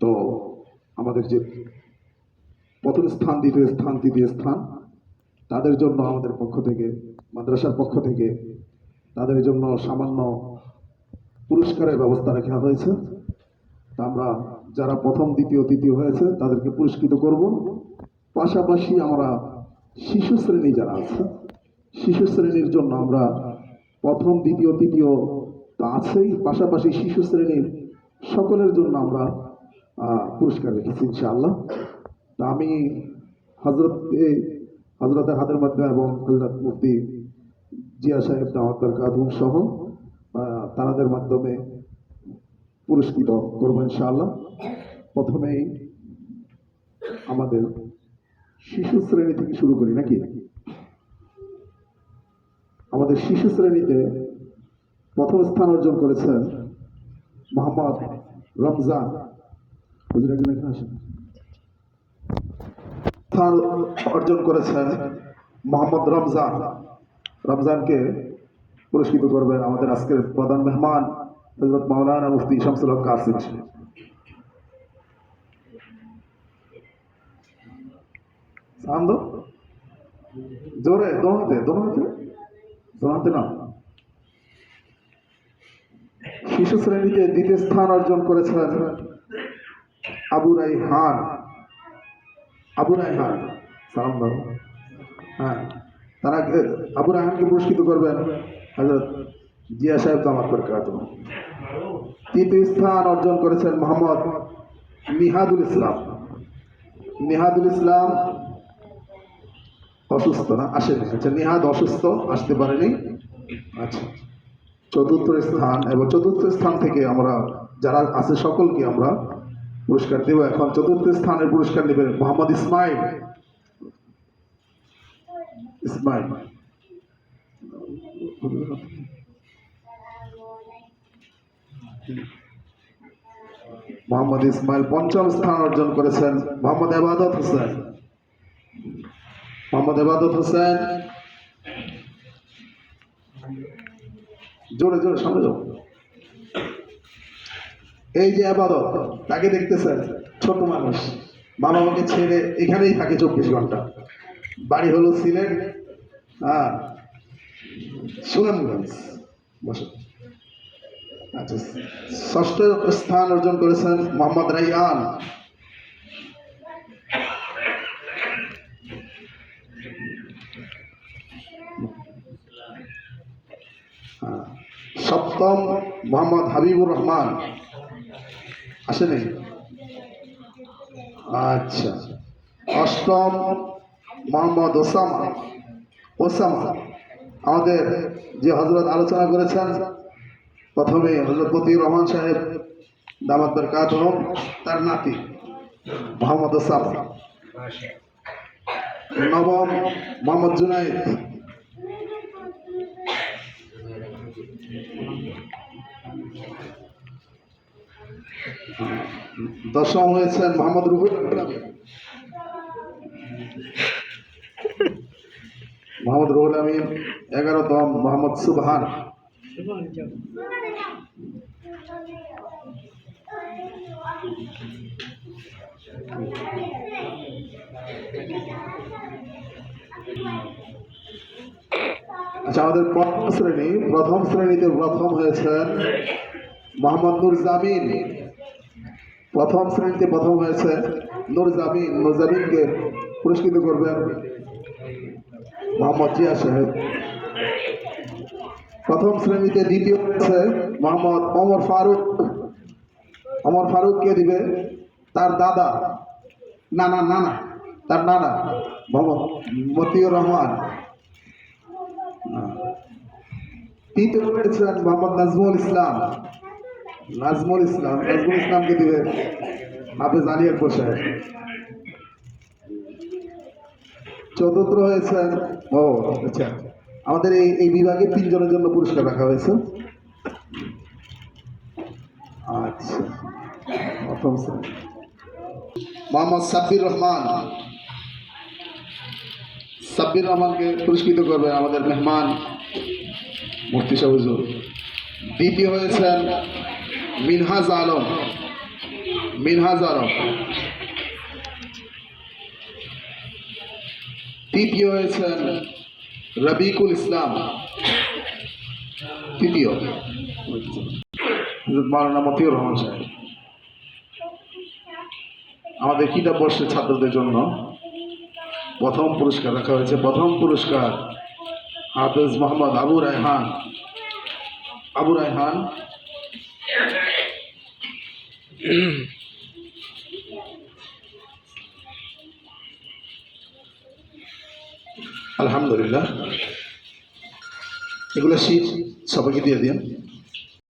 তো আমাদের যে প্রথম স্থান, দ্বিতীয় স্থান, তৃতীয় স্থান, তাদের জন্য আমাদের পক্ষ থেকে, মাদ্রাসার পক্ষ থেকে তাদের জন্য সামান্য পুরস্কারের ব্যবস্থা রাখা হয়েছে। তা আমরা যারা প্রথম, দ্বিতীয়, তৃতীয় হয়েছে, তাদেরকে পুরস্কৃত করব। পাশাপাশি আমরা শিশু শ্রেণি যারা আছে, শিশু শ্রেণির জন্য আমরা প্রথম, দ্বিতীয়, তৃতীয় তো আছেই। পাশাপাশি শিশু শ্রেণির সকলের জন্য আমরা পুরস্কার রেখেছি ইনশাআল্লাহ। তা আমি হজরতকে হজরতের হাতের মাধ্যমে এবং হজরত মুফতি জিয়া সাহেব দাওয়াতার কাদুম সহ তারাদের মাধ্যমে পুরস্কৃত করব ইনশাআল্লাহ। প্রথমেই আমাদের শিশু শ্রেণি থেকে শুরু করি নাকি? আমাদের শিশু শ্রেণীতে প্রথম স্থান অর্জন করেছেন মোহাম্মদ রমজান। স্থান অর্জন করেছেন মোহাম্মদ রমজান। রমজানকে পুরস্কৃত করবেন আমাদের আজকের প্রধান মেহমান হজরত মাওলানা মুফতি শামসুল হক কাসিম। জোরে, দোহাতে দোহাতে। দোহাতে না। শিশু শ্রেণীতে দ্বিতীয় স্থান অর্জন করেছেন আবু রাইহান। আবু রাইহান, সালাম হ্যাঁ তারা আবু রায়হানকে পুরস্কৃত করবেন। হজরত জিয়া সাহেব দামাত বরকাত তৃতীয় স্থান অর্জন করেছেন মোহাম্মদ নিহাদুল ইসলাম। নিহাদুল ইসলাম অসুস্থ না, আসেনি। আচ্ছা নিহাদ অসুস্থ, আসতে পারেনি। আচ্ছা চতুর্থ স্থান, এবং চতুর্থ স্থান থেকে আমরা যারা আছে, সকলকে আমরা পুরস্কার দেব। এখন চতুর্থ স্থানের পুরস্কার নেবেন মোহাম্মদ ইসমাইল। ইসমাইল। মোহাম্মদ ইসমাইল পঞ্চম স্থান অর্জন করেছেন মোহাম্মদ এবাদত হোসেন। মোহাম্মদ এবাদত হোসেন। জোরে জোরে, সামনে যাও। এই যে আবাদত। তাকে দেখতেছেন ছোট মানুষ। মা বাবাকে ছেড়ে এখানেই থাকে চব্বিশ ঘণ্টা। বাড়ি হলো সিলেট হ্যাঁ সুনামগঞ্জ বসো। আচ্ছা ষষ্ঠ স্থান অর্জন করেছেন মোহাম্মদ রাইয়ান। হ্যাঁ। সপ্তম মোহাম্মদ হাবিবুর রহমান। আসেনি আচ্ছা। অষ্টম মোহাম্মদ ওসামা। ওসামা, আমাদের যে হজরত আলোচনা করেছেন, প্রথমে হজরত রহমান সাহেব দামাত বরকাত তার নাতি মোহাম্মদ ওসামা। নবম মোহাম্মদ জুনাইদ দশম হয়েছেন মোহাম্মদ রুহুল। মোহাম্মদ রুহুল আমিন এগারো এগারোতম মোহাম্মদ সুবহান আচ্ছা আমাদের প্রথম শ্রেণি, প্রথম শ্রেণীতে প্রথম হয়েছেন মোহাম্মদ নুর জামিন প্রথম শ্রেণীতে প্রথম হয়েছে নুর জামিন। নুর জামিনকে পুরস্কৃত করবেন মোহাম্মদ জিয়া সাহেব। প্রথম শ্রেণীতে দ্বিতীয় হয়েছে মোহাম্মদ অমর ফারুক। অমর ফারুককে দিবে? তার দাদা। নানা নানা তার নানা মোহাম্মদ মতিউর রহমান। তৃতীয় হয়েছেন মোহাম্মদ নাজমুল ইসলাম। নাজমুল ইসলাম, নাজমুল ইসলামকে দিবে হাফেজ আলিয়ার পোশাক চতুর্থ হয়েছেন ও আচ্ছা। আমাদের এই এই বিভাগে তিনজনের জন্য পুরস্কার রাখা হয়েছে। আচ্ছা। প্রথম। মোহাম্মদ সাব্বির রহমান। সাব্বির রহমানকে পুরস্কৃত করবেন আমাদের মেহমান মুফতি সাহেব হুজুর। দ্বিতীয় হয়েছেন মিনহাজ আলম মিনহাজ আরব তৃতীয় হয়েছেন রবিকুল ইসলাম। তৃতীয়। মাওলানা মতিউর রহমান সাহেব। আমাদের কিতাব বর্ষের ছাত্রদের জন্য প্রথম পুরস্কার রাখা হয়েছে। প্রথম পুরস্কার হাফেজ মোহাম্মদ আবু রায়হান। আবু রায়হান আলহামদুলিল্লাহ এগুলো শীত সবাইকে দিয়ে দিন